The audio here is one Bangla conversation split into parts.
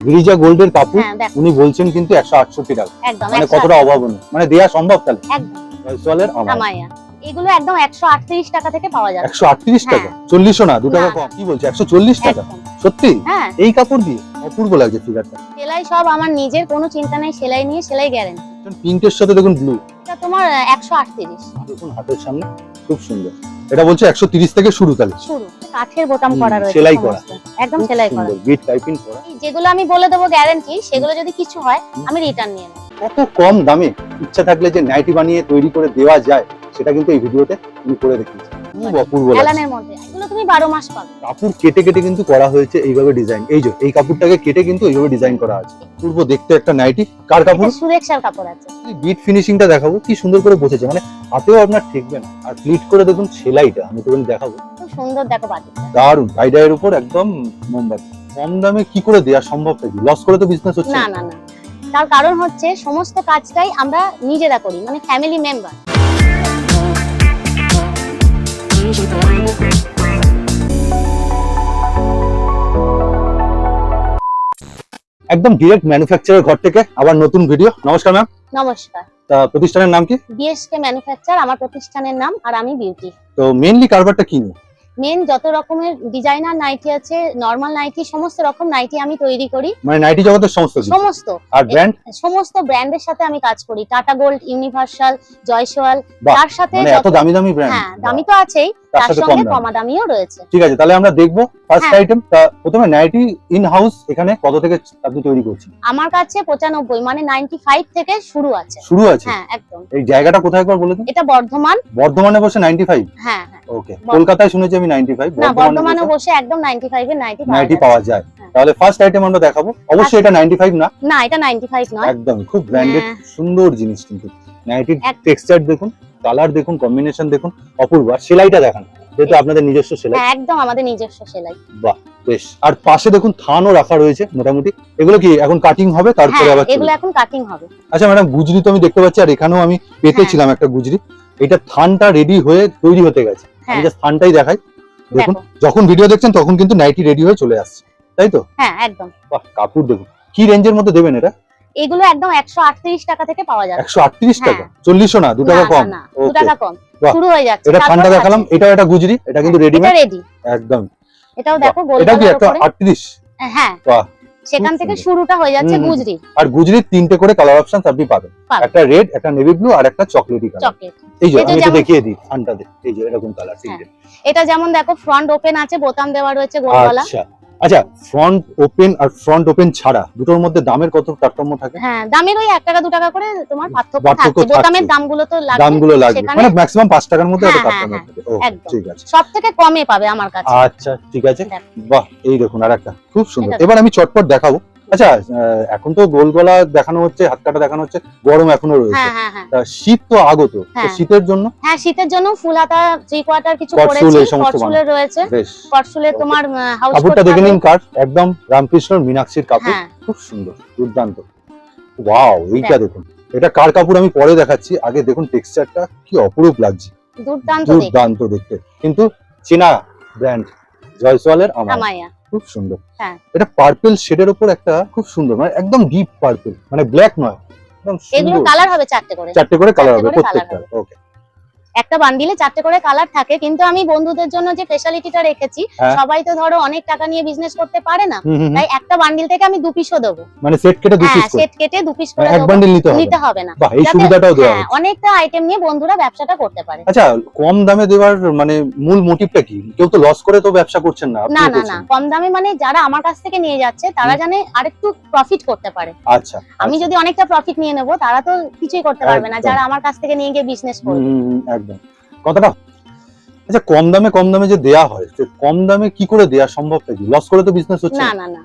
গিরিজা গোল্ডের কাপড় হ্যাঁ উনি বলছেন কিন্তু একশো আটষট্টি টাকা। মানে কতটা অভাবনীয়। মানে দেয়া সম্ভব তাহলে? একদম। আমায়া। এগুলো একদম একশো আটত্রিশ টাকা থেকে পাওয়া যাবে। একশো আটত্রিশ টাকা? হ্যাঁ। চল্লিশও না দু টাকা কম। কি বলছে? একশো চল্লিশ টাকা? সত্যি? হ্যাঁ। এই কাপড় দিয়ে? অপূর্ব লাগছে ফিগারটা সেলাই সব আমার নিজের কোনো চিন্তা নেই সেলাই নিয়ে সেলাই গ্যারেন্টি পিঙ্কের সাথে দেখুন ব্লু এটা তোমার একশো আটত্রিশ। দেখুন হাতের সামনে খুব সুন্দর। এটা বলছে একশো তিরিশ থেকে শুরু তাহলে। শুরু কাঠের বোতাম করা রয়েছে সেলাই করা। একদম সেলাই করা। বিট টাইপিং করা। যেগুলো আমি বলে দেবো গ্যারেন্টি সেগুলো যদি কিছু হয় আমি রিটার্ন নিয়ে নেব। কত কম দামে ইচ্ছা থাকলে যে নাইটি বানিয়ে তৈরি করে দেওয়া যায় সেটা কিন্তু এই ভিডিওতে তুমি করে দেখিয়েছি। খুব অপূর্ব লাগছে মধ্যে। এগুলো তুমি বারো মাস পাবে। কাপড় কেটে কেটে কিন্তু করা হয়েছে এইভাবে ডিজাইন এই যে এই কাপড়টাকে কেটে কিন্তু এইভাবে ডিজাইন করা আছে। পূর্ব দেখতে একটা নাইটি। কার কাপড়? সুরেক্ষার কাপড় আছে। বিট ফিনিশিংটা দেখাবো কি সুন্দর করে বসেছে। মানে হাতেও আপনার ঠেকবে না। আর প্লিট করে দেখুন সেলাইটা আমি দেখাবো। খুব সুন্দর দেখো বাটিকটা দারুণ টাইডাইয়ের উপর একদম মোমবাতি। কম দামে কি করে দেওয়া সম্ভব নাকি? লস করে তো বিজনেস হচ্ছে। না না না। তার কারণ হচ্ছে সমস্ত কাজটাই আমরা নিজেরা করি মানে ফ্যামিলি মেম্বার একদম ডিরেক্ট ম্যানুফ্যাকচারের ঘর থেকে আবার নতুন ভিডিও নমস্কার ম্যাম নমস্কার। তা প্রতিষ্ঠানের নাম কি? বিএসকে ম্যানুফ্যাকচার আমার প্রতিষ্ঠানের নাম আর আমি বিউটি তো মেইনলি কারবারটা কি নিয়ে? মেন যত রকমের ডিজাইনার নাইটি আছে নর্মাল নাইটি সমস্ত রকম নাইটি আমি তৈরি করি। মানে নাইটি জগতের সমস্ত সমস্ত। আর ব্র্যান্ড সমস্ত ব্র্যান্ডের সাথে আমি কাজ করি। টাটা গোল্ড ইউনিভার্সাল জয়সওয়াল তার সাথে মানে এত যত- দামি দামি ব্র্যান্ড হ্যাঁ দামি তো আছেই তার সাথে কম দামিও রয়েছে। ঠিক আছে তাহলে আমরা দেখব ফার্স্ট হ্যাঁ। আইটেম প্রথমে নাইটি ইন হাউস এখানে কত থেকে আপনি তৈরি করছেন? আমার কাছে পঁচানব্বই মানে নাইনটি ফাইভ থেকে শুরু আছে। শুরু আছে? হ্যাঁ একদম। এই জায়গাটা কোথায় একবার বলে দিন? এটা বর্ধমান। বর্ধমানে বসে নাইনটি ফাইভ হ্যাঁ। হ্যাঁ ওকে কলকাতায় শুনেছি আমি নাইনটি ফাইভ না বর্ধমানে বসে একদম নাইনটি ফাইভ এর নাইনটি নাইটি পাওয়া যায়। হ্যাঁ। তাহলে ফার্স্ট আইটেম আমরা দেখাবো। অবশ্যই এটা নাইনটি ফাইভ না। না এটা নাইনটি ফাইভ নয়। একদম খুব ব্র্যান্ডেড হ্যাঁ। সুন্দর জিনিস কিন্তু। নাইটির টেক্সচার দেখুন। কালার দেখুন কম্বিনেশন দেখুন অপূর্ব। আর সেলাইটা দেখান যেহেতু আপনাদের নিজস্ব সেলাই। হ্যাঁ একদম আমাদের নিজস্ব সেলাই। বাহ বেশ। আর পাশে দেখুন থানও রাখা রয়েছে মোটামুটি। এগুলো কি এখন কাটিং হবে? তারপরে হ্যাঁ আবার? এগুলো এখন কাটিং হবে। আচ্ছা ম্যাডাম গুজরি তো আমি দেখতে পাচ্ছি আর এখানেও আমি পেতেছিলাম একটা গুজরি। এটা থানটা রেডি হয়ে তৈরি হতে গেছে। আমি হ্যাঁ। জাস্ট থানটাই দেখাই। দেখুন যখন ভিডিও দেখছেন তখন কিন্তু নাইটি রেডি হয়ে চলে আসছে। তাই তো? হ্যাঁ একদম। বাহ কাপড় দেখুন। কি রেঞ্জের মধ্যে দেবেন এটা? এগুলো একদম একশো আটত্রিশ টাকা থেকে পাওয়া যাবে। একশো আটত্রিশ হ্যাঁ। টাকা। চল্লিশও না দু টাকা কম। দু টাকা কম। শুরু হয়ে যাচ্ছে। এটা ঠান্ডা দেখালাম এটাও একটা গুজরি এটা কিন্তু এটা রেডিমেড রেডি একদম। এটাও দেখো এটা কি একটা আটত্রিশ? হ্যাঁ। সেখান থেকে শুরুটা হয়ে যাচ্ছে। গুজরি। আর গুজরির তিনটে করে কালার অপশন আপনি পাবেন। একটা রেড একটা নেভি ব্লু আর একটা চকলেটি কালার এই যে আমি একটু দেখিয়ে দিই ঠান্ডাতে। এই যে এরকম কালার তিনটে। এটা যেমন দেখো ফ্রন্ট ওপেন আছে বোতাম দেওয়া রয়েছে গোল গলা। আচ্ছা আচ্ছা ফ্রন্ট ওপেন আর ফ্রন্ট ওপেন ছাড়া দুটোর মধ্যে দামের কত তারতম্য থাকে? হ্যাঁ দামের ওই 1 টাকা 2 টাকা করে তোমার পার্থক্য থাকে বোতামের দামগুলো তো লাগবে দামগুলো লাগে মানে ম্যাক্সিমাম পাঁচ টাকার মধ্যে একটা হ্যাঁ, তারতম্য হ্যাঁ, থাকে। ঠিক আছে। সব থেকে কমে পাবে আমার কাছে। আচ্ছা ঠিক আছে। বাহ এই দেখুন আর একটা খুব সুন্দর। এবার আমি চটপট দেখাবো। আচ্ছা এখন তো গোল গলা দেখানো হচ্ছে হাত কাটা দেখানো হচ্ছে গরম এখনও রয়েছে। হ্যাঁ হ্যাঁ হ্যাঁ। তা শীত তো আগত। শীতের জন্য? হ্যাঁ শীতের জন্য ফুল হাতা থ্রি কোয়ার্টার কিছু কটসুল করেছি এই রয়েছে। Okay. তোমার হাউস কাপড়টা দেখে নিন কার? একদম রামকৃষ্ণ মীনাক্ষীর কাপড়। খুব সুন্দর দুর্দান্ত। ওয়াও এইটা দেখুন। এটা কার কাপড়? আমি পরে দেখাচ্ছি। আগে দেখুন টেক্সচারটা কি অপরূপ লাগছে। দুর্দান্ত দুর্দান্ত দেখতে। কিন্তু চেনা ব্র্যান্ড জয়সওয়ালের আমায়া। খুব সুন্দর। হ্যাঁ। এটা পার্পল শেডের উপর একটা খুব সুন্দর মানে একদম ডিপ পার্পল মানে ব্ল্যাক নয় একদম এগুলো কালার হবে চারটে করে। চারটে করে কালার হবে প্রত্যেকটা ওকে একটা বান্ডিলে চারটে করে কালার থাকে কিন্তু আমি বন্ধুদের জন্য যে স্পেশালিটিটা রেখেছি হ্যাঁ। সবাই তো ধরো অনেক টাকা নিয়ে বিজনেস করতে পারে না। তাই একটা বান্ডিল থেকে আমি দু পিসও দেবো। মানে সেট কেটে দু হ্যাঁ পিস সেট কেটে দু পিস মানে করে এক বান্ডিল নিতে হবে। নিতে হবে না। এই সুবিধাটাও দেওয়া হ্যাঁ অনেকটা আইটেম নিয়ে বন্ধুরা ব্যবসাটা করতে পারে। আচ্ছা কম দামে দেওয়ার মানে মূল মোটিভটা কি? কেউ তো লস করে তো ব্যবসা করছেন না না না না। কম দামে মানে যারা আমার কাছ থেকে নিয়ে যাচ্ছে তারা জানে আরেকটু প্রফিট করতে পারে। আচ্ছা আমি যদি অনেকটা প্রফিট নিয়ে নেব তারা তো কিছুই করতে পারবে না যারা আমার কাছ থেকে নিয়ে গিয়ে বিজনেস করবে। একদম কথাটা আচ্ছা কম দামে কম দামে যে দেয়া হয় সে কম দামে কি করে দেয়া সম্ভব নাকি? লস করে তো বিজনেস হচ্ছে। না না না।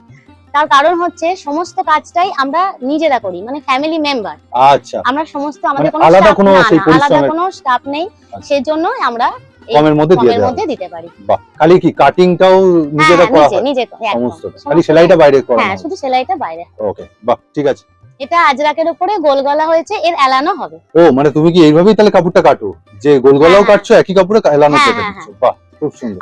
তার কারণ হচ্ছে সমস্ত কাজটাই আমরা নিজেরা করি মানে ফ্যামিলি মেম্বার আচ্ছা। আমরা সমস্ত আমাদের মানে কোনো আলাদা কোনো সেই আলাদা কোনো স্টাফ নেই আচ্ছা। সেজন্য আমরা কমের মধ্যে দিয়ে দেওয়া মধ্যে দিতে পারি। বাহ খালি কি কাটিংটাও হ্যাঁ নিজেরা হ্যাঁ, করা হয়? নিজে একদম। সমস্ত খালি সেলাইটা বাইরে করা হ্যাঁ শুধু সেলাইটা বাইরে ওকে বাহ ঠিক আছে। এটা আজরাকের উপরে গোল গলা হয়েছে এর এলানো হবে। ও মানে তুমি কি এইভাবেই তাহলে কাপড়টা কাটো? যে গোল গলাও হ্যাঁ, কাটছো একই কাপড়ে এলানো হ্যাঁ, কেটে হ্যাঁ, দিচ্ছ। বাহ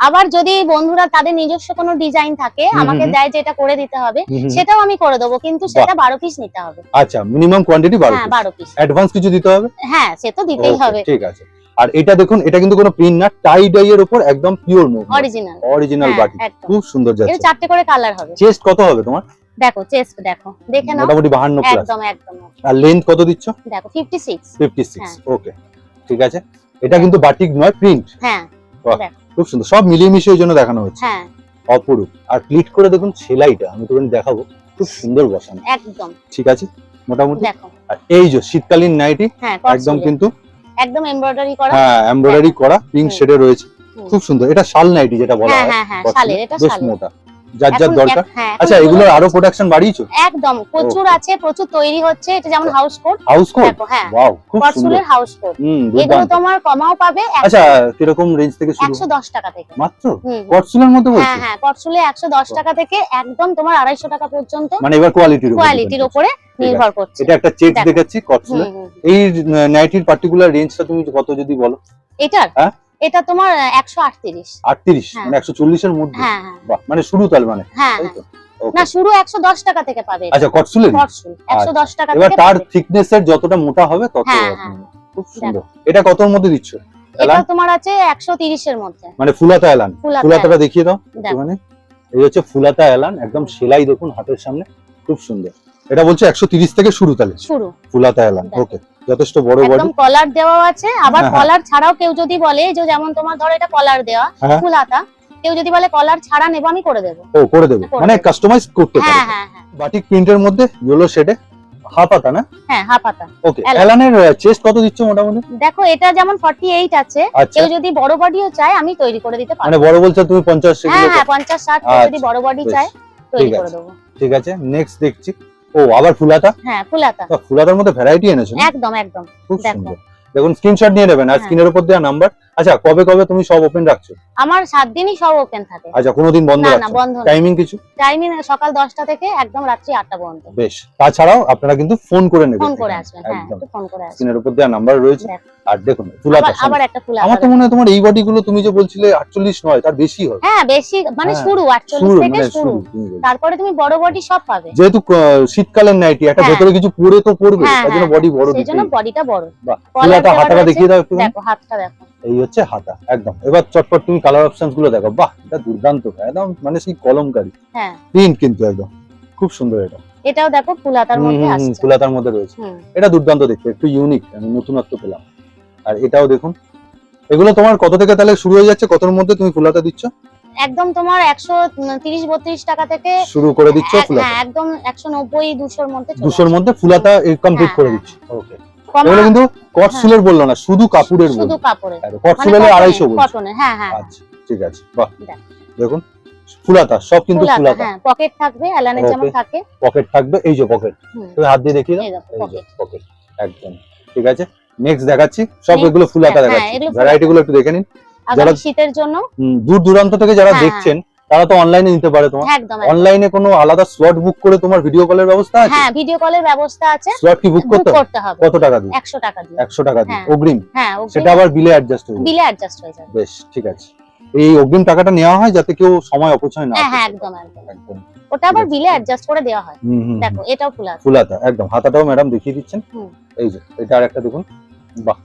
আবার যদি বন্ধুরা তাদের নিজস্ব কোনো ডিজাইন থাকে আমাকে দেয় যে এটা করে দিতে হবে। সেটাও আমি করে দেবো কিন্তু সেটা বারো পিস নিতে হবে। আচ্ছা মিনিমাম কোয়ান্টিটি বারো পিস অ্যাডভান্স কিছু দিতে হবে? হ্যাঁ সে তো দিতেই হবে। ঠিক আছে। আর এটা দেখুন এটা কিন্তু কোনো প্রিন্ট না টাই ডাই এর উপর একদম পিওর মুভ অরিজিনাল অরিজিনাল বাটি। খুব সুন্দর এর যাচ্ছে। চারটে করে কালার হবে। চেস্ট কত হবে তোমার? দেখো চেস্ট দেখো। দেখে নাও। মোটামুটি বাহান্ন প্লাস একদম একদম আর লেন্থ কত দিচ্ছ? দেখো ফিফটি সিক্স ফিফটি সিক্স হ্যাঁ। ওকে ঠিক আছে। এটা কিন্তু বাটিক নয় প্রিন্ট হ্যাঁ খুব সুন্দর। সব মিলিয়ে মিশিয়ে জন্য দেখানো হচ্ছে। হ্যাঁ। অপরূপ। আর প্লিট করে দেখুন সেলাইটা আমি তোকে দেখাবো। খুব সুন্দর বসানো। একদম। ঠিক আছে? মোটামুটি? দেখো। আর এই যে শীতকালীন নাইটি হ্যাঁ একদম কিন্তু একদম এমব্রয়ডারি করা। হ্যাঁ এমব্রয়ডারি করা পিঙ্ক শেডে রয়েছে। খুব সুন্দর। এটা শাল নাইটি যেটা বলা হ্যাঁ হয়। হ্যাঁ হ্যাঁ শালের এটা বেশ মোটা। যার যার দরকার? হ্যাঁ, আচ্ছা এগুলো এগুলোর আরও প্রোডাকশন বাড়িয়েছো? একদম প্রচুর আছে প্রচুর তৈরি হচ্ছে এটা যেমন হাউস কোট হাউস কোট হ্যাঁ। ওয়াও খুব সুন্দর। হাউস কোট এগুলো তোমার কমাও পাবে আচ্ছা কীরকম রেঞ্জ থেকে শুরু? একশো দশ টাকা থেকে। মাত্র? কটসুলের মধ্যে হ্যাঁ বলছো? হ্যাঁ কটসুলে একশো দশ টাকা থেকে একদম তোমার আড়াইশো টাকা পর্যন্ত মানে এবার কোয়ালিটির উপর কোয়ালিটির উপরে নির্ভর করছে। এটা একটা চেক দেখো। দেখাচ্ছি হুম। এই নাইটির পার্টিকুলার রেঞ্জটা তুমি কত যদি বলো। এটার? হ্যাঁ? এটা তোমার একশো আটত্রিশ। আটত্রিশ হ্যাঁ। মানে একশো চল্লিশের মধ্যে? হ্যাঁ হ্যাঁ। মানে শুরু তাল মানে? হ্যাঁ. না শুরু একশো দশ টাকা থেকে পাবে আচ্ছা কটসুলের কটসুল একশো দশ টাকা এবার তার থিকনেস এর যতটা মোটা হবে তত। খুব সুন্দর। এটা কতর মধ্যে দিচ্ছ? এটা তোমার আছে একশো তিরিশের মধ্যে। মানে ফুলাতা এলান। ফুলাতাটা দেখিয়ে দাও। একটুখানি। এই হচ্ছে ফুলাতা এলান একদম সেলাই দেখুন হাতের সামনে খুব সুন্দর। এটা বলছে একশো তিরিশ থেকে শুরু তাহলে? শুরু। ফুলাতা এলান ওকে যথেষ্ট বড় বডি একদম কলার দেওয়া আছে। আবার হ্যাঁ, হ্যাঁ। কলার ছাড়াও কেউ যদি বলে যে যেমন তোমার ধরো এটা কলার দেওয়া হ্যাঁ। ফুল হাতা কেউ যদি বলে কলার ছাড়া নেব আমি করে দেবো। ও করে দেবে। মানে কাস্টমাইজ করতে হ্যাঁ পারবে হ্যাঁ। হ্যাঁ বাটিক প্রিন্টের মধ্যে ইয়েলো শেডে হাফ হাতা না? হ্যাঁ হাফ হাতা। ওকে এলানের চেস্ট কত দিচ্ছ মোটামুটি? দেখো এটা যেমন ফর্টি এইট আছে। আচ্ছা। কেউ যদি বড় বডিও চায় আমি তৈরি করে দিতে পারব। মানে বড় বলছো তুমি পঞ্চাশ হ্যাঁ সেগুলো হ্যাঁ পঞ্চাশ ষাট কেউ যদি আচ্ছা, বড় বডি। চায় তৈরি করে। দেবো। ঠিক আছে নেক্সট দেখছি। ও আবার ফুলাতা? হ্যাঁ ফুলাতা। ফুলাতার মধ্যে ভ্যারাইটি এনেছেন? একদম একদম। খুব সুন্দর। দেখুন স্ক্রিনশট নিয়ে নেবেন। আর হ্যাঁ। স্ক্রিনের উপর দেওয়া নাম্বার আচ্ছা কবে কবে তুমি সব ওপেন রাখছো? আমার সাত দিনই সব ওপেন থাকে। আচ্ছা কোনোদিন বন্ধ না না বন্ধ টাইমিং কিছু? টাইমিং সকাল দশটা থেকে একদম রাত্রি আটটা পর্যন্ত। বেশ তাছাড়াও আপনারা কিন্তু ফোন করে নেবেন ফোন করে আসবেন হ্যাঁ ফোন করে আসবেন। স্ক্রিনের উপর দেওয়া নাম্বার রয়েছে। আর দেখুন ফুলাতা আবার আবার একটা ফুল আমার তো মনে হয় তোমার এই বডি গুলো তুমি যে বলছিলে আটচল্লিশ নয় তার বেশি হবে হ্যাঁ বেশি মানে হ্যাঁ, শুরু আটচল্লিশ শুরু থেকে মানে শুরু। তারপরে তুমি বড় বডি সব পাবে। যেহেতু শীতকালের নাইটি একটা হ্যাঁ। ভেতরে কিছু পরে তো পড়বে হ্যাঁ, তার জন্য হ্যাঁ, বডি বড় সেই জন্য বডিটা বড়। দেওয়া হাতাটা। দেখিয়ে দাও একটু দেখো হাতটা দেখো। এই হচ্ছে হাতা একদম। এবার চটপট তুমি কালার অপশনসগুলো দেখো। বাহ এটা দুর্দান্ত। একদম মানে সেই কলমকারি। হ্যাঁ। প্রিন্ট কিন্তু একদম। খুব সুন্দর এটা। এটাও দেখো ফুল হাতার হুম, মধ্যে হুম, ফুলাতার মধ্যে রয়েছে। এটা দুর্দান্ত দেখতে একটু ইউনিক আমি নতুনত্ব পেলাম। আর এটাও দেখুন। এগুলো তোমার কত থেকে তাহলে শুরু হয়ে যাচ্ছে? কতর মধ্যে তুমি ফুলাতা দিচ্ছ? একদম তোমার একশো তিরিশ বত্রিশ টাকা থেকে শুরু করে দিচ্ছ ফুলাতা। হ্যাঁ একদম একশো নব্বই দুশোর মধ্যে চলে দুশোর মধ্যে ফুলাতা কমপ্লিট হ্যাঁ, করে হ্যাঁ। দিচ্ছ। ওকে এগুলো কিন্তু কটসুলের বলল না শুধু কাপড়ের শুধু কাপড়ের। কটসুলের আড়াইশো বলছো। কটনের হ্যাঁ হ্যাঁ। আচ্ছা ঠিক আছে বাহ। দেখুন ফুলাতা সব কিন্তু ফুলাতা হ্যাঁ পকেট থাকবে অ্যালানের যেমন থাকে। পকেট থাকবে এই যে পকেট তুমি হাত দিয়ে দেখিয়ে দাও। এই যে পকেট একদম। ঠিক আছে? নেক্সট দেখাচ্ছি সব এগুলো ফুলাতা হ্যাঁ, দেখাচ্ছি। ভ্যারাইটি গুলো একটু দেখে নিন। যারা- শীতের জন্য। দূর দূরান্ত থেকে যারা হ্যাঁ, দেখছেন তারা তো অনলাইনে নিতে পারে তোমার। হ্যাঁ, একদম। অনলাইনে কোনো আলাদা স্লট বুক করে তোমার ভিডিও কলের ব্যবস্থা আছে? হ্যাঁ ভিডিও কলের ব্যবস্থা আছে। স্লট কি বুক করতে হবে? কত টাকা দিয়ে? একশো টাকা দিয়ে। একশো টাকা দিয়ে হ্যাঁ। অগ্রিম? হ্যাঁ সেটা আবার বিলে অ্যাডজাস্ট হয়ে যাবে। বিলে অ্যাডজাস্ট হয়ে যাবে। বেশ ঠিক আছে। এই অগ্রিম টাকাটা নেওয়া হয় যাতে কেউ সময় অপচয় না হ্যাঁ হ্যাঁ একদম একদম। একদম। ওটা আবার বিলে অ্যাডজাস্ট করে দেওয়া হয়। দেখো এটাও ফুল আছে। ফুলাতা একদম। হাতাটাও ম্যাডাম দেখিয়ে দিচ্ছেন। এই যে এটা আরেকটা দেখুন। বাহ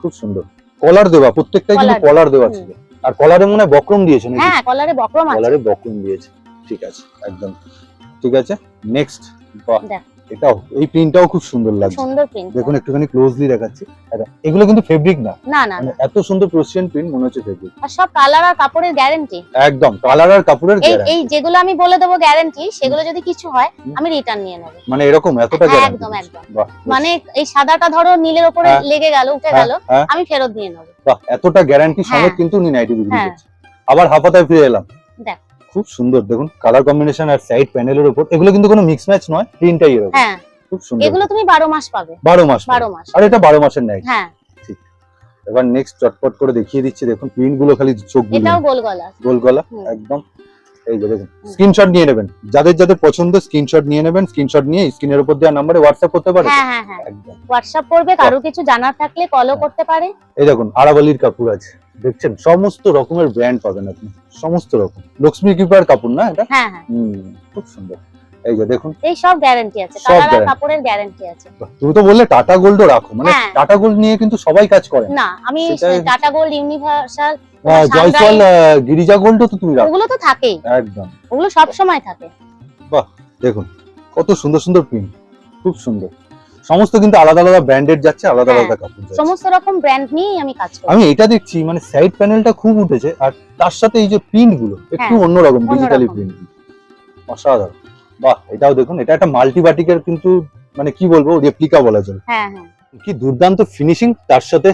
খুব সুন্দর। কলার দেওয়া প্রত্যেকটাই কিন্তু কলার কলার দেওয়া ছিল। আর কলারে মনে হয় বক্রম দিয়েছে নাকি? হ্যাঁ কলারে বক্রম আছে। কলারে বক্রম দিয়েছে। ঠিক আছে একদম। ঠিক আছে নেক্সট বাহ। দেখ। এটাও এই প্রিন্টটাও খুব সুন্দর লাগছে। সুন্দর প্রিন্ট দেখুন একটুখানি ক্লোজলি দেখাচ্ছি। এগুলো কিন্তু ফেব্রিক না। না না মানে এত সুন্দর প্রোসিয়ান প্রিন্ট মনে হচ্ছে ফেব্রিক আর সব কালার আর কাপড়ের গ্যারান্টি একদম কালার আর কাপড়ের guarantee। এই যেগুলো আমি বলে দেবো গ্যারান্টি সেগুলো যদি কিছু হয় আমি রিটার্ন নিয়ে নেব। মানে এরকম এতটা গ্যারান্টি একদম, একদম। মানে এই সাদাটা ধরো নীলের উপরে হ্যাঁ। লেগে গেল উঠে হ্যাঁ, গেল হ্যাঁ, আমি ফেরত দিয়ে নেব। বাহ এতটা গ্যারান্টি সমেত। কিন্তু উনি নাইটি বিক্রি। করছে আবার হাফাতায় ফিরে এলাম। দেখ। খুব সুন্দর। দেখুন কালার কম্বিনেশন আর সাইড প্যানেলের উপর এগুলো কিন্তু কোনো মিক্স ম্যাচ নয় প্রিন্টটাই এরকম। হ্যাঁ খুব সুন্দর। এগুলো তুমি বারো মাস পাবে। বারো মাস বারো মাস। আর এটা বারো মাসের নাইট হ্যাঁ। এবার নেক্সট চটপট করে দেখিয়ে দিচ্ছি। দেখুন প্রিন্টগুলো খালি চোখগুলো এটাও গোল গলা। গোল গলা একদম। এই যে দেখুন স্ক্রিনশট নিয়ে নেবেন। যাদের যাদের পছন্দ স্ক্রিনশট নিয়ে নেবেন। স্ক্রিনশট নিয়ে স্ক্রিনের উপর দেওয়া নাম্বারে হোয়াটসঅ্যাপ করতে পারে হ্যাঁ হ্যাঁ হ্যাঁ। হোয়াটসঅ্যাপ করবে কারও কিছু জানার থাকলে কলও। করতে পারে। এই দেখুন আরাবালির কাপড় আছে। দেখছেন সমস্ত রকমের ব্র্যান্ড পাবেন আপনি সমস্ত রকম। লক্ষ্মী কৃপার কাপড় না এটা? হ্যাঁ হ্যাঁ। খুব সুন্দর। এই যে দেখুন। এই সব গ্যারান্টি আছে সব কালার আর কাপড়ের গ্যারান্টি আছে। তুমি তো বললে টাটা গোল্ডও রাখো মানে হ্যাঁ। টাটা গোল্ড নিয়ে কিন্তু সবাই কাজ করে। না আমি Tata gold universal ah, Girija গোল্ডও তো তুমি রাখো। ওগুলো তো থাকেই। একদম। ওগুলো সব সময় থাকে। দেখুন কত সুন্দর সুন্দর প্রিন্ট খুব সুন্দর। সমস্ত কিন্তু আলাদা আলাদা ব্র্যান্ডেড যাচ্ছে আলাদা হ্যাঁ, আলাদা কাপড় সমস্ত রকম ব্র্যান্ড নিয়েই আমি কাজ করি। আমি এটা দেখছি মানে সাইড প্যানেলটা খুব উঠেছে আর তার সাথে এই যে প্রিন্টগুলো একটু হ্যাঁ, অন্যরকম অন্যরকম। ডিজিটালি প্রিন্ট অসাধারণ। বাহ এটাও দেখুন এটা একটা মাল্টি বাটিকের কিন্তু মানে কি বলব রেপ্লিকা বলা চলে হ্যাঁ হ্যাঁ। কি দুর্দান্ত ফিনিশিং তার সাথে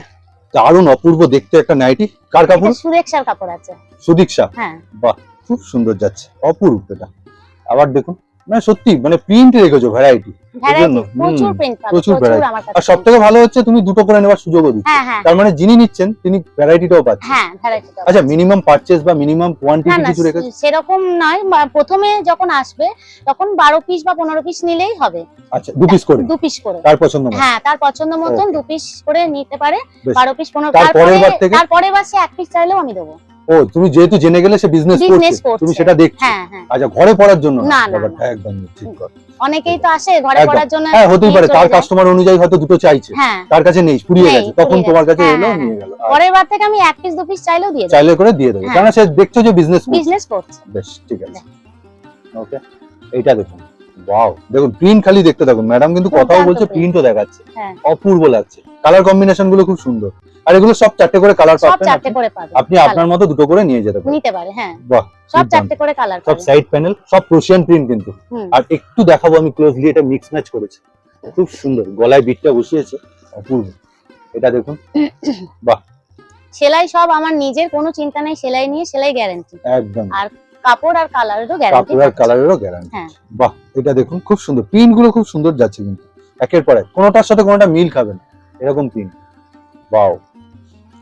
দারুণ অপূর্ব দেখতে একটা নাইটি। কার কাপড়? সুরেক্ষার কাপড় আছে। সুদীক্ষা। হ্যাঁ। বাহ খুব সুন্দর যাচ্ছে অপূর্ব এটা। আবার দেখুন মানে সত্যি মানে প্রিন্ট রেখেছো ভ্যারাইটি ভ্যারাইটি প্রচুর কাছে আর সব থেকে ভালো হচ্ছে তুমি দুটো করে নেওয়ার সুযোগও দিচ্ছ। হ্যাঁ হ্যাঁ। তার মানে যিনি নিচ্ছেন তিনি ভ্যারাইটিটাও পাচ্ছেন। হ্যাঁ আচ্ছা মিনিমাম পারচেস বা মিনিমাম কোয়ান্টিটি কিছু রেখেছো? সেরকম নয় প্রথমে যখন আসবে তখন বারো পিস বা পনেরো পিস নিলেই হবে। আচ্ছা দু পিস করে। দু পিস করে। তার পছন্দ হ্যাঁ তার পছন্দ মতন দু পিস করে নিতে পারে। বারো পিস পনেরো তার পরের বার তারপরে বার সে এক পিস চাইলেও আমি দেবো। ও তুমি যেহেতু জেনে গেলে সে বিজনেস করছে তুমি সেটা দেখছ। হ্যাঁ হ্যাঁ। আচ্ছা ঘরে পড়ার জন্য না, ব্যাপারটা একদম ঠিক কথা। অনেকেই তো আসে ঘরে পড়ার জন্য হ্যাঁ হতেই পারে তার কাস্টমার অনুযায়ী হয়তো দুটো চাইছে। হ্যাঁ। তার কাছে নেই ফুরিয়ে গেছে। তখন তোমার কাছে এলো নিয়ে গেল। পরের বার থেকে আমি এক পিস দু পিস চাইলেও দিয়ে দেবো। চাইলে করে দিয়ে দেবে। কারণ সে দেখছ যে বিজনেস বিজনেস করছে। বেশ ঠিক আছে। ওকে এইটা দেখুন। ওয়াও দেখুন প্রিন্ট খালি দেখতে থাকুন। ম্যাডাম কিন্তু কথাও বলছে। প্রিন্টও দেখাচ্ছে। হ্যাঁ। অপূর্ব লাগছে। কালার কম্বিনেশনগুলো খুব সুন্দর। আর এগুলো সব চারটে করে কালার সব পাবেন চারটে। করে পাবে আপনি আপনার মতো দুটো করে নিয়ে যেতে পারেন। নিতে পারে হ্যাঁ। বাহ সব চারটে করে কালার সব সাইড প্যানেল সব প্রোশিয়ান প্রিন্ট কিন্তু। আর একটু দেখাবো আমি ক্লোজলি এটা মিক্স ম্যাচ করেছে। খুব সুন্দর গলায় বিটটা বসিয়েছে। অপূর্ব। এটা দেখুন। বাহ। সেলাই সব আমার নিজের কোনো চিন্তা নেই সেলাই নিয়ে সেলাই গ্যারান্টি একদম। কাপড় আর কালারেরও গ্যারান্টি কাপড় আর কালারেরও গ্যারান্টি হ্যাঁ। বাহ এটা দেখুন খুব সুন্দর। প্রিন্টগুলো খুব সুন্দর যাচ্ছে কিন্তু। একের পর এক। কোনোটার সাথে কোনোটা মিল খাবেন এরকম প্রিন্ট বাও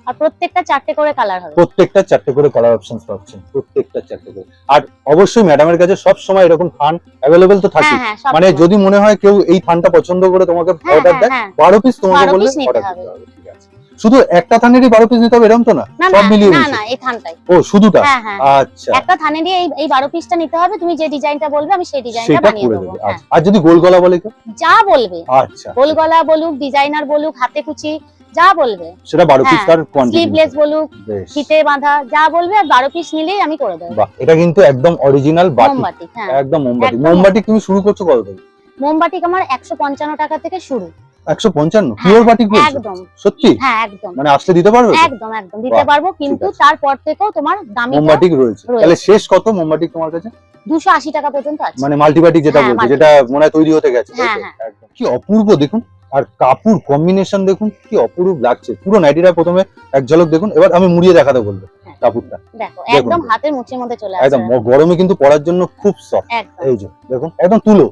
আর প্রত্যেকটা চারটে করে কালার হবে। প্রত্যেকটা চারটে করে কালার অপশনস পাচ্ছেন। প্রত্যেকটা চারটে করে। আর অবশ্যই ম্যাডামের কাছে সব সময় এরকম থান অ্যাভেলেবেল তো থাকে হ্যাঁ হ্যাঁ মানে যদি মনে হয় কেউ এই থানটা পছন্দ করে তোমাকে অর্ডার হ্যাঁ, দেয় হ্যাঁ। বারো পিস তোমাকে 12 বললে অর্ডার দিতে হবে। ঠিক আছে। শুধু একটা থানেরই বারো পিস নিতে হবে এরকম তো না? সব মিলিয়ে না না এই থানটাই। ও শুধুটা? হ্যাঁ হ্যাঁ। আচ্ছা। একটা থানে দিয়ে এই এই বারো পিসটা নিতে হবে তুমি যে ডিজাইনটা বলবে আমি সেই ডিজাইনটা বানিয়ে দেবো। হ্যাঁ। আর যদি গোল গলা বলে যা বলবে। আচ্ছা। গোল গলা বলুক ডিজাইনার বলুক হাতে কুচি যা বলবে। সেটা বারো পিস তার কোয়ান্টিটি স্লিভলেস বলুক ফিতে বাঁধা যা বলবে আর বারো পিস নিলেই আমি করে দেবো। বাহ এটা কিন্তু একদম অরিজিনাল মোমবাতি হ্যাঁ। একদম মোমবাতি। মোমবাতি তুমি শুরু করছ কত থেকে? মোমবাতি আমার একশো পঞ্চান্ন টাকা থেকে শুরু। একশো পঞ্চান্ন হ্যাঁ, পিওর বাটি একদম। সত্যি? হ্যাঁ একদম। মানে আসলে দিতে পারবে একদম একদম দিতে পারব কিন্তু। তারপর থেকেও তোমার দামিটা মোমবাটি রয়েছে। তাহলে শেষ কত মোমবাটি তোমার কাছে? দুশো আশি টাকা পর্যন্ত আছে। মানে মাল্টিবাটিক যেটা হ্যাঁ, বলছে যেটা মনে হয় তৈরি হতে গেছে হ্যাঁ? হ্যাঁ। একদম। কি অপূর্ব দেখুন। আর কাপড় কম্বিনেশন দেখুন কি অপূর্ব লাগছে। পুরো নাইটিটা প্রথমে এক ঝলক দেখুন এবার আমি মুড়িয়ে দেখাতে বলব। কাপড়টা। দেখো একদম হাতের মুঠির মধ্যে চলে আসে একদম গরমে কিন্তু পরার জন্য খুব সফট এই যে দেখুন একদম তুলো।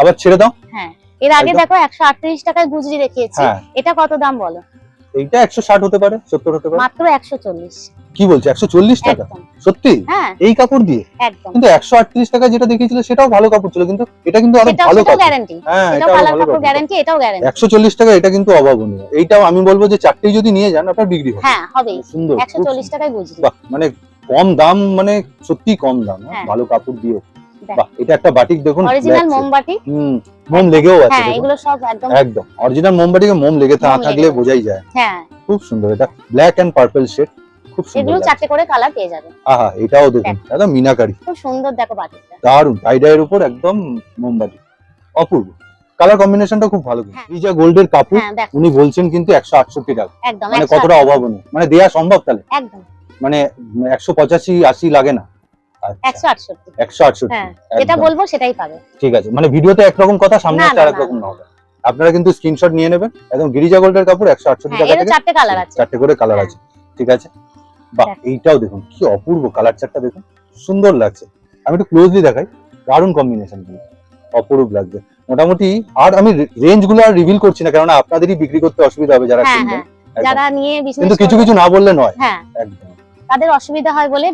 আবার ছেড়ে দাও। হ্যাঁ। এর আগে দেখো একশো আটত্রিশ টাকায় গুজরি দেখিয়েছি। হ্যাঁ। এটা কত দাম বলো? এইটা একশো ষাট হতে পারে সত্তর হতে পারে। মাত্র একশো চল্লিশ। কি বলছে একশো চল্লিশ টাকা? সত্যি? হ্যাঁ। এই কাপড় দিয়ে? কিন্তু একশো আটত্রিশ টাকা যেটা দেখিয়েছিল সেটাও ভালো কাপড় ছিল কিন্তু এটা কিন্তু আরও ভালো কাপড়। গ্যারান্টি হ্যাঁ এটা ভালো কাপড় গ্যারান্টি এটাও গ্যারান্টি একশো চল্লিশ টাকা এটা কিন্তু অভাবনীয়। এইটাও আমি বলব যে চারটেই যদি নিয়ে যান আপনার বিক্রি হবে। হ্যাঁ হবেই। সুন্দর একশো চল্লিশ টাকায় গুজরি। মানে কম দাম মানে সত্যি কম দাম হ্যাঁ, হ্যাঁ। ভালো কাপড় দিয়ে। বাহ এটা একটা বাটিক দেখুন অরিজিনাল হুম মোম লেগেও আছে হ্যাঁ এগুলো সব একদম একদম অরিজিনাল মোমবাটিকে মোম লেগে থাকলে বোঝাই যায়। হ্যাঁ। খুব সুন্দর এটা ব্ল্যাক এন্ড পার্পল শেড খুব সুন্দর এগুলো। চারটে করে কালার পেয়ে যাবে। আহা এটাও দেখুন একদম মিনাকারি। খুব সুন্দর দেখো বাটিকটা দারুণ টাইডাইয়ের উপর একদম মোমবাতি। অপূর্ব। কালার কম্বিনেশনটা খুব ভালো হ্যাঁ। রিজা গোল্ডের কাপড় হ্যাঁ উনি বলছেন কিন্তু একশো আটষট্টি টাকা। একদম মানে 100 কতটা অভাবনীয়। মানে দেয়া সম্ভব তাহলে? একদম। মানে একশো পঁচাশি আশি লাগে না। একশো আটষট্টি। একশো আটষট্টি। যেটা বলব সেটাই পাবে। ঠিক আছে। মানে ভিডিওতে একরকম কথা সামনে না, হচ্ছে না, আরেক না, রকম না। না হবে। আপনারা কিন্তু স্ক্রিনশট নিয়ে নেবেন। একদম গিরিজা গোল্ডের কাপড় একশো আটষট্টি হ্যাঁ টাকা থেকে চারটে কালার আছে। চারটে করে কালার হ্যাঁ। আছে। ঠিক আছে? বাহ এইটাও দেখুন কি অপূর্ব কালার চারটা দেখুন। সুন্দর লাগছে। আমি একটু ক্লোজলি দেখাই। দারুণ কম্বিনেশন অপরূপ লাগছে। মোটামুটি আর আমি রেঞ্জগুলো আর রিভিল করছি না কারণ আপনাদেরই বিক্রি করতে অসুবিধা হবে যারা হ্যাঁ কিনবেন। যারা নিয়ে কিন্তু কিছু কিছু না বললে নয়। একদম। তাদের অসুবিধা হয় বলে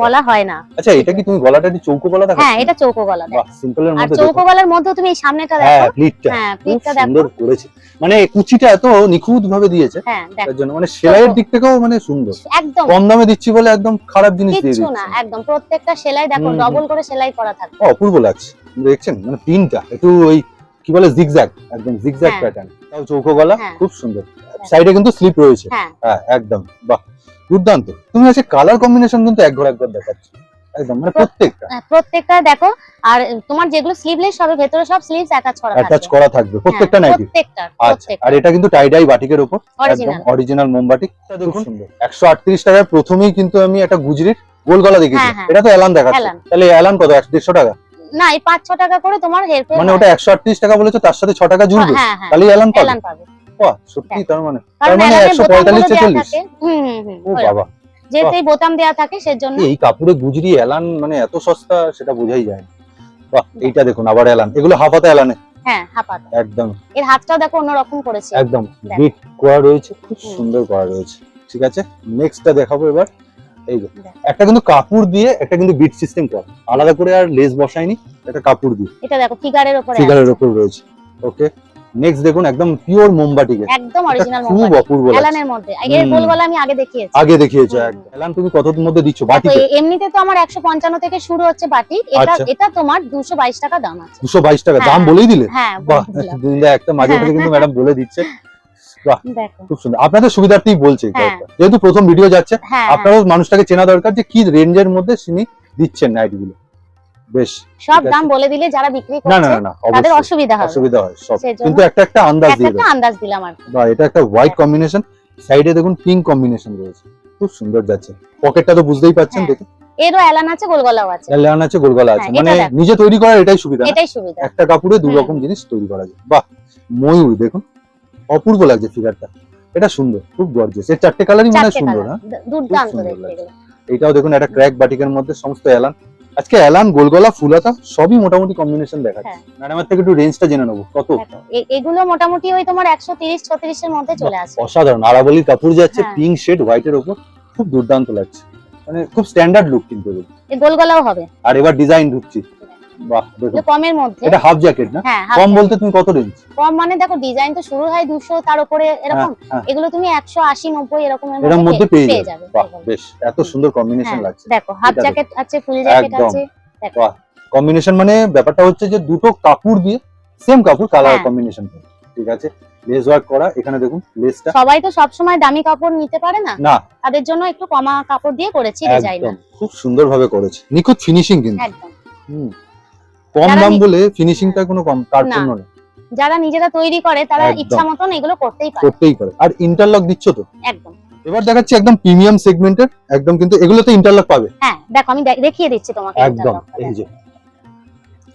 বলা হয় না। আচ্ছা এটা কি তুমি গলাটা চৌকো গলা দেখাচ্ছ? হ্যাঁ এটা চৌকো গলা দেখো। বাহ সিম্পলের আর মধ্যে চৌকো গলার মধ্যেও তুমি এই সামনেটা দেখো। হ্যাঁ প্লিটটা হ্যাঁ প্লিটটা দেখো। সুন্দর করেছে। মানে কুচিটা এত নিখুঁত ভাবে দিয়েছে হ্যাঁ তার জন্য। মানে সেলাইয়ের দিক থেকেও মানে সুন্দর। একদম। কম দামে দিচ্ছি বলে একদম খারাপ জিনিস দিয়ে দিচ্ছে না একদম। প্রত্যেকটা সেলাই দেখো। ডবল করে সেলাই করা থাকবে ও, অপূর্ব লাগছে। দেখছেন? মানে প্রিন্টটা একটু ওই কি বলে জিগজ্যাগ একদম জিগজ্যাগ হ্যাঁ। প্যাটার্ন তাও চৌকো গলা হ্যাঁ। খুব সুন্দর। সাইডে কিন্তু স্লিপ রয়েছে। হ্যাঁ। হ্যাঁ একদম। বাহ। দুর্দান্ত। তুমি আছে কালার কম্বিনেশন কিন্তু একবার একবার দেখাচ্ছ। একদম মানে প্রত্যেকটা। হ্যাঁ, প্রত্যেকটা দেখো আর তোমার যেগুলো স্লিভলেস হবে ভেতরে সব স্লিভস অ্যাটাচ করা অ্যাটাচ করা থাকবে প্রত্যেকটা হ্যাঁ, নাইটি প্রত্যেকটা আচ্ছা আর এটা কিন্তু টাইডাই বাটিকের উপর একদম অরিজিনাল মোমবাটিক দেখুন। একশো আটত্রিশ টাকায় প্রথমেই কিন্তু আমি একটা গুজরির গোল গলা দেখেছি। হ্যাঁ। এটা তো অ্যালান দেখাচ্ছে। তাহলে অ্যালান কত? একশো দেড়শো টাকা? না এই পাঁচ ছ টাকা করে তোমার হেল্প মানে ওটা একশো আটত্রিশ টাকা বলেছ তার সাথে ছ টাকা জুড়বে? তাহলে এলান পাবে। বাহ সত্যি তার মানে তার মানে এলানের একশো বোতামগুলো পঁয়তাল্লিশ দেয়া ছেচল্লিশ। থাকে। হুম হুম হুম ও বাবা যেহেতু বোতাম দেয়া থাকে সেজন্য। এই গুজরি এলান মানে এত সস্তা সেটা বোঝাই যায় বাহ এইটা দেখুন আবার এলান। এগুলো হাফ হাতে এলানে? হ্যাঁ হাপাতা একদম। এর হাতটাও দেখো অন্যরকম করেছে। একদম বিট করা রয়েছে খুব সুন্দর করা রয়েছে। ঠিক আছে? নেক্সটটা দেখাবো এবার। এই যে একটা কিন্তু কাপড় দিয়ে একটা কিন্তু বিট সিস্টেম করা। আলাদা করে আর লেস বসায়নি একটা কাপড় দিয়ে। এটা দেখো ফিগারের উপরে ফিগারের উপর রয়েছে। ওকে নেক্সট দেখুন একদম পিওর আছে। একদম অরিজিনাল খুব অপূর্ব এলানের মধ্যে। এর হুম। গোলগলা আমি আগে দেখিয়েছি। আগে দেখিয়েছো একদম। এলান তুমি কতর মধ্যে দিচ্ছ? বাটিতে এমনিতে তো আমার একশো পঞ্চান্ন থেকে শুরু হচ্ছে বাটি। এটা আচ্ছা। এটা তোমার দুশো বাইশ টাকা দাম আছে। দুশো বাইশ টাকা। দাম হ্যাঁ। বলেই দিলে। হ্যাঁ বাহ। একটা মাঝে মাঝে কিন্তু ম্যাডাম বলে দিচ্ছে। খুব সুন্দর। আপনাদের সুবিধার্থেই বলছে এই হ্যাঁ। যেহেতু প্রথম ভিডিও যাচ্ছে হ্যাঁ আপনারও মানুষটাকে চেনা দরকার যে কি রেঞ্জের মধ্যে তিনি দিচ্ছেন নাইটগুলো। বেশ সব দাম বলে দিলে যারা বিক্রি করছে তাদের অসুবিধা হবে। অসুবিধা হয়। সব কিন্তু একটা একটা আন্দাজ একটা দিয়ে একটা আন্দাজ দিলাম আর এটা একটা হোয়াইট কম্বিনেশন সাইডে দেখুন পিঙ্ক কম্বিনেশন রয়েছে। খুব সুন্দর যাচ্ছে। পকেটটা তো বুঝতেই পারছেন হ্যাঁ। দেখে এরও এলান আছে গোলগলাও আছে। লেয়ান আছে গোলগলা আছে। হ্যাঁ, মানে নিজে তৈরি করার এটাই সুবিধা? এটাই সুবিধা। একটা কাপড়ে দু হুম। রকম জিনিস তৈরি করা যায়। বাহ ময়ূর দেখুন। অপূর্ব লাগছে ফিগারটা এটা সুন্দর খুব গর্জিয়াস এর চারটে কালারই মানে সুন্দর হ্যাঁ? দুর্দান্ত দেখতে এটাও দেখুন একটা ক্র্যাক বাটিকের মধ্যে সমস্ত এলান আজকে অ্যালান গোলগলা ফুলাতা সবই মোটামুটি কম্বিনেশন দেখাচ্ছে। ম্যাডামের থেকে একটু রেঞ্জটা জেনে নেব। কত? এগুলো মোটামুটি ওই তোমার একশো তিরিশ ছত্রিশ এর মধ্যে চলে আসে। অসাধারণ। আরাবলি কাপড় যাচ্ছে। পিঙ্ক শেড হোয়াইট এর উপর খুব দুর্দান্ত লাগছে। মানে খুব স্ট্যান্ডার্ড লুক কিন্তু গোলগলাও হবে। আর এবার ডিজাইন ঢুকছি। বাহ কমের মধ্যে। এটা হাফ জ্যাকেট না? হ্যাঁ কম বলতে তুমি কত রেঞ্জ? কম মানে দেখো ডিজাইন তো শুরু হয় দুশো তার উপরে এরকম। হ্যাঁ। এগুলো তুমি একশো আশি নব্বই এরকম এরম মধ্যে পেয়ে যাবে। বাহ বেশ। এত সুন্দর কম্বিনেশন হ্যাঁ, লাগছে। দেখো হাফ জ্যাকেট আছে। ফুল জ্যাকেট। আছে কম্বিনেশন মানে ব্যাপারটা হচ্ছে যে দুটো কাপড় দিয়ে সেম কাপড় কালার হ্যাঁ। কম্বিনেশন ঠিক আছে? লেস ওয়ার্ক করা এখানে দেখুন লেসটা সবাই তো সবসময় দামি কাপড় নিতে পারে না? না। তাদের জন্য একটু কমা কাপড় দিয়ে করেছি ডিজাইন খুব সুন্দর ভাবে করেছে। নিখুঁত ফিনিশিং কিন্তু। একদম। হুম। কম দাম নি- বলে ফিনিশিংটা কোনো কম তারপূর্ণ নেই। যারা নিজেরা তৈরি করে তারা ইচ্ছা মতন এগুলো করতেই পারে। করতেই পারে। আর ইন্টারলক দিচ্ছ তো? একদম। এবার দেখাচ্ছি একদম প্রিমিয়াম সেগমেন্টের একদম কিন্তু এগুলোতে ইন্টারলক পাবে। হ্যাঁ দেখো আমি দেখিয়ে দিচ্ছি তোমাকে একদম এই যে।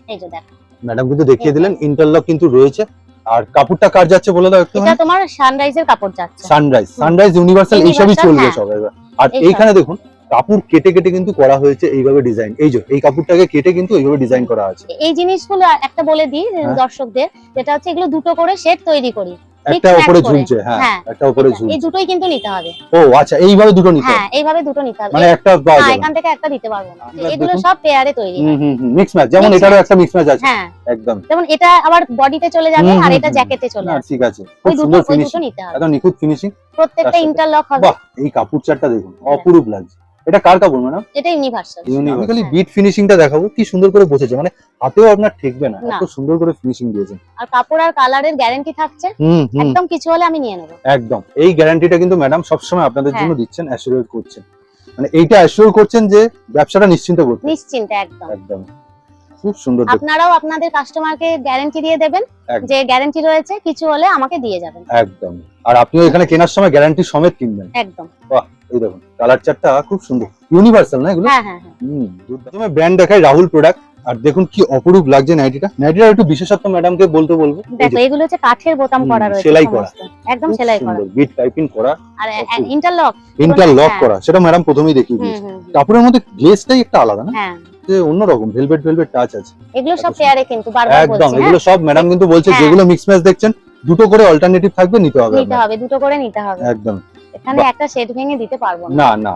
এই যে দেখো। ম্যাডাম কিন্তু দেখিয়ে দিলেন ইন্টারলক কিন্তু রয়েছে। আর কাপড়টা কার যাচ্ছে বলে দাও একটু এটা তোমার সানরাইজের কাপড় যাচ্ছে। সানরাইজ সানরাইজ ইউনিভার্সাল এইসবই চলবে হ্যাঁ। সব এবার। আর। এইখানে দেখুন কাপড় কেটে কেটে কিন্তু করা হয়েছে এইভাবে ডিজাইন এই যে এই কাপড়টাকে কেটে কিন্তু এইভাবে ডিজাইন করা আছে। এই জিনিসগুলো একটা বলে দিই হ্যাঁ। দর্শকদের যেটা হচ্ছে এগুলো দুটো করে সেট তৈরি করি। একটা উপরে ঝুলছে হ্যাঁ হ্যাঁ, একটা উপরে এটা। এই দুটোই কিন্তু নিতে হবে। ও আচ্ছা এইভাবে দুটো নিতে হ্যাঁ এইভাবে দুটো নিতে হবে। মানে একটা পাওয়া যাবে এখান থেকে একটা দিতে পারব না। এবার এগুলো সব পেয়ারে তৈরি হয়। হুম হুম মিক্স ম্যাচ যেমন এটারও একটা মিক্স ম্যাচ আছে। হ্যাঁ। একদম। যেমন এটা আবার বডিতে চলে যাবে আর এটা জ্যাকেটে চলে আসবে। ঠিক আছে। খুব সুন্দর ফিনিশিং একদম নিখুঁত ফিনিশিং প্রত্যেকটা ইন্টারলক হবে। বাহ এই কাপড় চারটা দেখুন অপরূপ লাগছে। এটা কার কাপড় ম্যাডাম এটা ইউনিভার্সাল আমি খালি হ্যাঁ। বিট ফিনিশিংটা দেখাবো কি সুন্দর করে বসেছে। মানে হাতেও আপনার ঠেকবে না। এত সুন্দর করে ফিনিশিং দিয়েছেন আর কাপড় আর কালারের গ্যারান্টি থাকছে। একদম কিছু হলে আমি নিয়ে নেব। একদম। এই গ্যারান্টিটা কিন্তু ম্যাডাম সবসময় আপনাদের হ্যাঁ। জন্য দিচ্ছেন অ্যাসিওর করছেন। মানে এইটা অ্যাসিওর করছেন যে ব্যবসাটা নিশ্চিন্ত করতে নিশ্চিন্ত একদম। একদম। খুব সুন্দর আপনারাও আপনাদের কাস্টমারকে গ্যারান্টি দিয়ে দেবেন যে গ্যারান্টি রয়েছে কিছু হলে আমাকে দিয়ে যাবেন। একদম। আর আপনিও এখানে কেনার সময় গ্যারান্টি সমেত কিনবেন। একদম। এই দেখুন কালার চারটা খুব সুন্দর। ইউনিভার্সাল না এগুলো? হ্যাঁ হ্যাঁ হ্যাঁ। হুম প্রথমে ব্র্যান্ড দেখাই রাহুল প্রোডাক্ট আর দেখুন কি অপরূপ লাগছে নাইটিটা। নাইটিটার একটু বিশেষত্ব ম্যাডামকে বলতে বলব। দেখো এগুলো হচ্ছে কাঠের বোতাম করা রয়েছে সেলাই করা। একদম সেলাই করা। বিট টাইপিং করা। আর। ইন্টারলক ইন্টার লক হ্যাঁ। করা সেটা ম্যাডাম প্রথমেই দেখিয়ে দিয়েছে। কাপড়ের মধ্যে গ্লেজটাই একটা আলাদা না? হ্যাঁ। যে অন্যরকম ভেলভেট ভেলভেট টাচ আছে। এগুলো সব পেয়ারে কিন্তু বারবার বলছি হ্যাঁ। এগুলো সব ম্যাডাম কিন্তু বলছে হ্যাঁ। যেগুলো মিক্স ম্যাচ দেখছেন দুটো করে অল্টারনেটিভ থাকবে নিতে হবে নিতে হবে দুটো করে নিতে হবে। একদম। এখানে একটা সেট ভেঙে দিতে পারব না। না না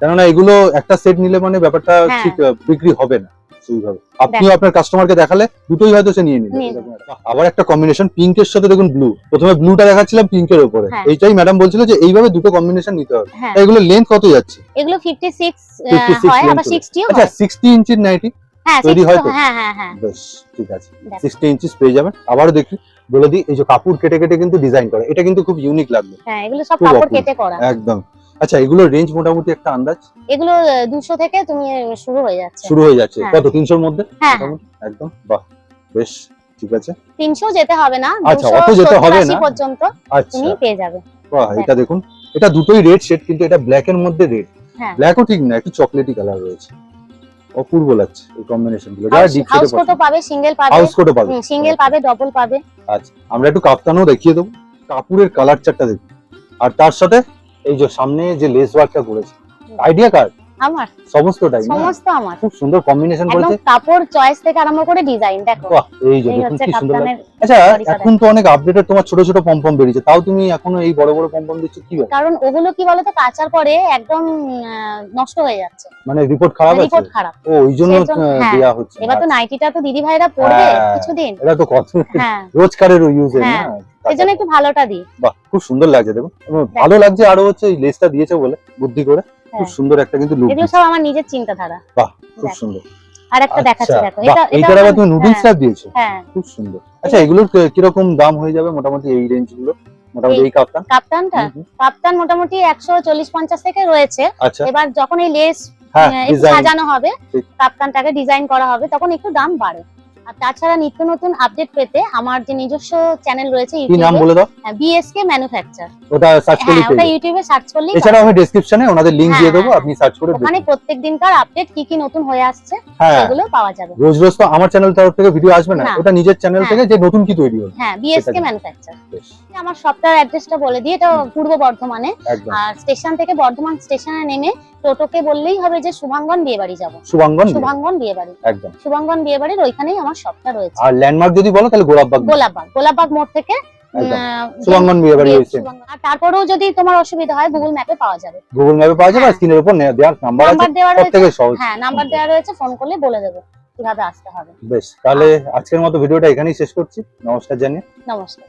কেননা এগুলো একটা সেট নিলে মানে ব্যাপারটা হ্যাঁ। ঠিক বিক্রি হবে না। সেইভাবে আপনিও আপনার কাস্টমারকে দেখালে দুটোই হয়তো সে নিয়ে নিবে। আবার একটা কম্বিনেশন পিঙ্কের সাথে দেখুন ব্লু প্রথমে ব্লুটা দেখাচ্ছিলাম পিঙ্কের উপরে। হ্যাঁ। এইটাই ম্যাডাম বলছিল যে এইভাবে দুটো কম্বিনেশন নিতে হবে। হ্যাঁ। এগুলো লেন্থ কত যাচ্ছে? এগুলো 56 হয় আবার হবে। সিক্সটিও আচ্ছা হয়। সিক্সটি ইঞ্চির নাইটি তৈরি হয় তো? বেশ ঠিক আছে। সিক্সটি ইঞ্চিস পেয়ে যাবেন। আবারও দেখি বলে দিই এই যে কাপড় কেটে কেটে কিন্তু ডিজাইন করে। এটা কিন্তু খুব ইউনিক লাগবে হ্যাঁ এগুলো সব কাপড় কেটে করা। একদম। আচ্ছা এগুলোর রেঞ্জ মোটামুটি একটা আন্দাজ? এগুলো দুশো থেকে তুমি শুরু হয়ে যাচ্ছে। শুরু হয়ে যাচ্ছে। হ্যাঁ। কত তিনশোর মধ্যে? হ্যাঁ। একদম? বাহ বেশ ঠিক আছে। তিনশো যেতে হবে না আচ্ছা, অত যেতে হবে না। পর্যন্ত আচ্ছা। তুমি পেয়ে যাবে। বাহ এটা দেখুন এটা দুটোই রেড শেড কিন্তু এটা ব্ল্যাক এর মধ্যে রেড হ্যাঁ। ব্ল্যাকও ঠিক না একটু চকলেটি কালার রয়েছে। অপূর্ব লাগছে এই কম্বিনেশনগুলো। যারা ডিপ হাউস কোটও পাবে সিঙ্গেল পাবে। হাউস কোটও পাবে। সিঙ্গেল পাবে ডবল পাবে। আচ্ছা আমরা একটু কাপ্তানও দেখিয়ে দেবো। কাপুরের কালার চারটা দেখুন। আর তার সাথে এই যে সামনে যে লেস ওয়ার্কটা করেছে আইডিয়া কার্ড আমার। সমস্তটাই সমস্ত আমার। খুব সুন্দর কম্বিনেশন একদম কাপড় চয়েস থেকে আরম্ভ করে ডিজাইন দেখো। বাহ এই যে দেখুন কি সুন্দর আচ্ছা এখন তো অনেক আপডেটেড তোমার ছোট ছোট পম্পম বেরিয়েছে। তাও তুমি এখনও এই বড় বড় পম্পম দিচ্ছ কি? কারণ ওগুলো কি বলতো কাচার পরে একদম নষ্ট হয়ে যাচ্ছে। মানে রিপোর্ট খারাপ আছে? রিপোর্ট খারাপ। ও ওই জন্য হ্যাঁ। দেয়া হচ্ছে। এবার তো নাইটিটা তো দিদি ভাইরা পড়বে হ্যাঁ। কিছুদিন। এটা তো কত হ্যাঁ। রোজকারের ইউজের না হ্যাঁ, সেই জন্য একটু ভালোটা দিই। বাহ খুব সুন্দর লাগছে দেখুন। এবং ভালো লাগছে আরও হচ্ছে এই লেসটা দিয়েছে বলে বুদ্ধি করে। খুব হ্যাঁ। সুন্দর একটা কিন্তু লুক এগুলো সব আমার নিজের চিন্তাধারা। খুব সুন্দর। আর একটা দেখাচ্ছি আচ্ছা, দেখো এটা এটা আবার তুমি নুডলস হ্যাঁ, দিয়েছ? হ্যাঁ। খুব সুন্দর। আচ্ছা এগুলোর কি- কীরকম দাম হয়ে যাবে মোটামুটি এই রেঞ্জগুলো মোটামুটি এই- কাপটা কাপ্তানটা কাপ্তান মোটামুটি একশো চল্লিশ পঞ্চাশ থেকে রয়েছে। আচ্ছা। এবার যখন এই লেস হ্যাঁ সাজানো হবে। কাপ্তানটাকে ডিজাইন করা হবে তখন একটু দাম বাড়ে। আর তাছাড়া নিত্য নতুন আপডেট পেতে আমার যে নিজস্ব চ্যানেল রয়েছে ইউটিউবে বলে দাও? বিএসকে ম্যানুফ্যাকচার ওটা সার্চ করলে হ্যাঁ ওটা ইউটিউবে সার্চ করলেই এছাড়াও আমি ডেসক্রিপশনে ওনাদের লিংক দিয়ে দেবো হ্যাঁ, আপনি সার্চ করে। ওখানে প্রত্যেক দিনকার আপডেট কি কি নতুন হয়ে আসছে হ্যাঁ। সেগুলো পাওয়া যাবে। রোজ রোজ তো আমার চ্যানেল তরফ থেকে ভিডিও আসবে না। ওটা নিজের চ্যানেল। থেকে যে নতুন কি তৈরি হবে হ্যাঁ বিএসকে ম্যানুফ্যাকচার আমার সপ্তাহের অ্যাড্রেসটা বলে দিই এটা পূর্ব বর্ধমানে। আর স্টেশন থেকে বর্ধমান স্টেশনে নেমে টোটোকে বললেই হবে যে শুভাঙ্গন বিয়ে বাড়ি যাব। শুভাঙ্গন শুভাঙ্গন বিয়ে বাড়ি একদম। শুভাঙ্গন বিয়ে বাড়ির ওইখানেই আমার সবটা রয়েছে। আর ল্যান্ডমার্ক যদি বলো তাহলে গোলাপবাগ গোলাপবাগ গোলাপবাগ মোড় থেকে শুভাঙ্গন বিয়ে বাড়ি হয়েছে। আর তারপরেও যদি তোমার অসুবিধা হয় গুগল ম্যাপে পাওয়া যাবে। গুগল ম্যাপে পাওয়া যাবে। স্ক্রিনের উপর দেওয়ার নাম্বার নাম্বার দেওয়া রয়েছে। সহজ। হ্যাঁ নাম্বার দেওয়া রয়েছে ফোন করলে বলে দেবো কীভাবে আসতে হবে। বেশ তাহলে আজকের মতো ভিডিওটা এখানেই শেষ করছি। নমস্কার জানিয়ে। নমস্কার।